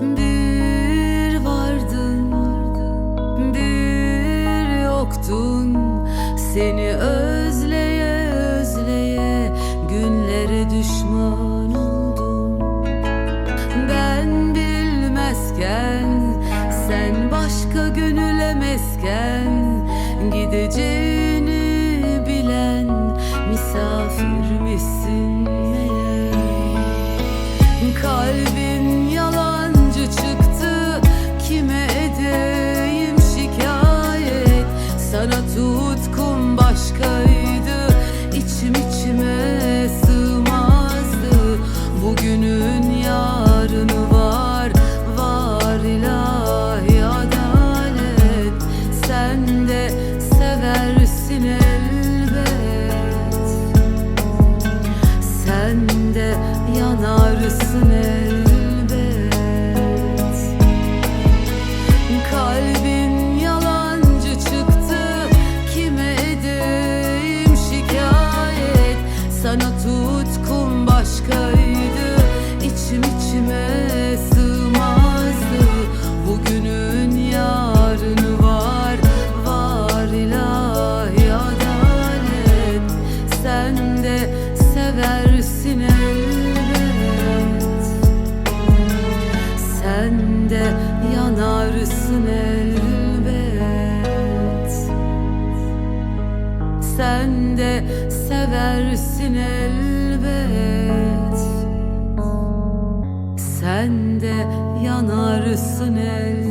Bir vardın, bir yoktun Seni özleye özleye günlere düşman oldum Ben bilmezken, sen başka gönülemezken Gideceğini bilen misafir misin? İçim içime sığmazdı. Bugünün yarını var Var ilahi adalet. Sen de seversin elbet. Sen de yanarsın elbet. Kalbin yalancı çıktı Kime şikayet Sana tutkum başkaydı. İçim içime sığmazdı. Bugünün yarını var Var ilahi adalet. Sen de seversin elbet. Sen de yanarsın elbet Sen de seversin elbet. Sen de yanarsın elbet